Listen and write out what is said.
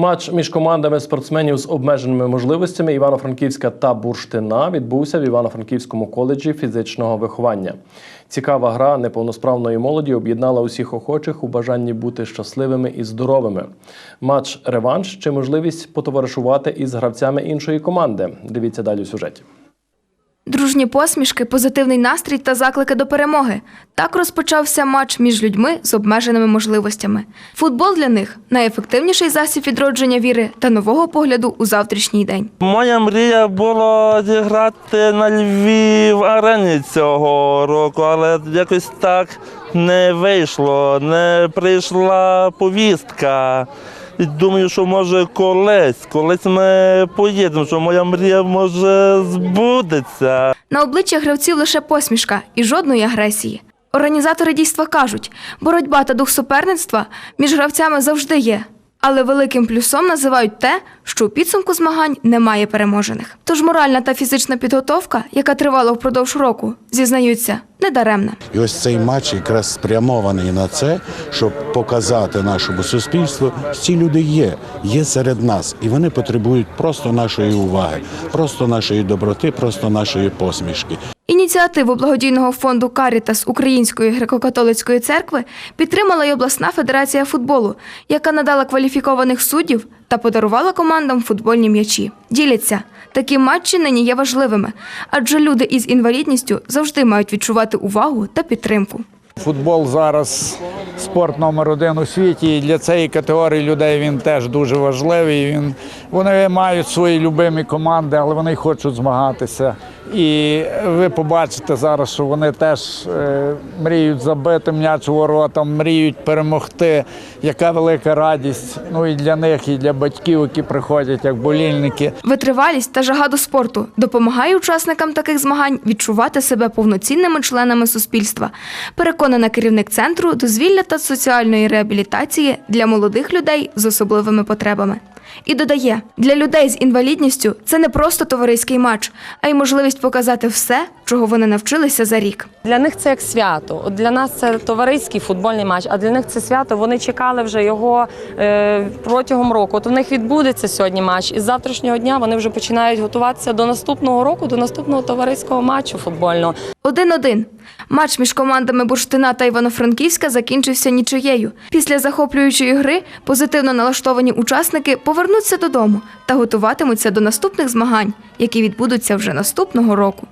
Матч між командами спортсменів з обмеженими можливостями Івано-Франківська та Бурштина відбувся в Івано-Франківському коледжі фізичного виховання. Цікава гра неповносправної молоді об'єднала усіх охочих у бажанні бути щасливими і здоровими. Матч реванш чи можливість потоваришувати із гравцями іншої команди. Дивіться далі у сюжеті. Дружні посмішки, позитивний настрій та заклики до перемоги. Так розпочався матч між людьми з обмеженими можливостями. Футбол для них найефективніший засіб відродження віри та нового погляду у завтрашній день. Моя мрія була зіграти на Львів арені цього року, але якось так не вийшло, не прийшла повістка. І думаю, що може колись, колись ми поїдемо, що моя мрія може збудеться. На обличчя гравців лише посмішка і жодної агресії. Організатори дійства кажуть, боротьба та дух суперництва між гравцями завжди є. Але великим плюсом називають те, що у підсумку змагань немає переможених. Тож моральна та фізична підготовка, яка тривала впродовж року, зізнаються, недаремна. І ось цей матч якраз спрямований на це, щоб показати нашому суспільству, що ці люди є, є серед нас, і вони потребують просто нашої уваги, просто нашої доброти, просто нашої посмішки. Ініціативу благодійного фонду Карітас Української греко-католицької церкви підтримала й обласна федерація футболу, яка надала кваліфікованих суддів та подарувала командам футбольні м'ячі. Діляться, такі матчі нині є важливими, адже люди із інвалідністю завжди мають відчувати увагу та підтримку. Футбол зараз спорт номер один у світі. І для цієї категорії людей він теж дуже важливий. Він, вони мають свої любимі команди, але вони хочуть змагатися. І ви побачите зараз, що вони теж е, мріють забити м'яч ворота, мріють перемогти. Яка велика радість. Ну і для них, і для батьків, які приходять як болільники. Витривалість та жага до спорту допомагає учасникам таких змагань відчувати себе повноцінними членами суспільства. Переконана керівник центру дозвілля та соціальної реабілітації для молодих людей з особливими потребами. І додає, для людей з інвалідністю це не просто товариський матч, а й можливість показати все, чого вони навчилися за рік. Для них це як свято. От для нас це товариський футбольний матч, а для них це свято. Вони чекали вже його е, протягом року. От у них відбудеться сьогодні матч. І з завтрашнього дня вони вже починають готуватися до наступного року, до наступного товариського матчу футбольного. Один-один. Матч між командами Бурштина та Івано-Франківська закінчився нічиєю. Після захоплюючої гри позитивно налаштовані учасники повернуться додому та готуватимуться до наступних змагань, які відбудуться вже наступного року.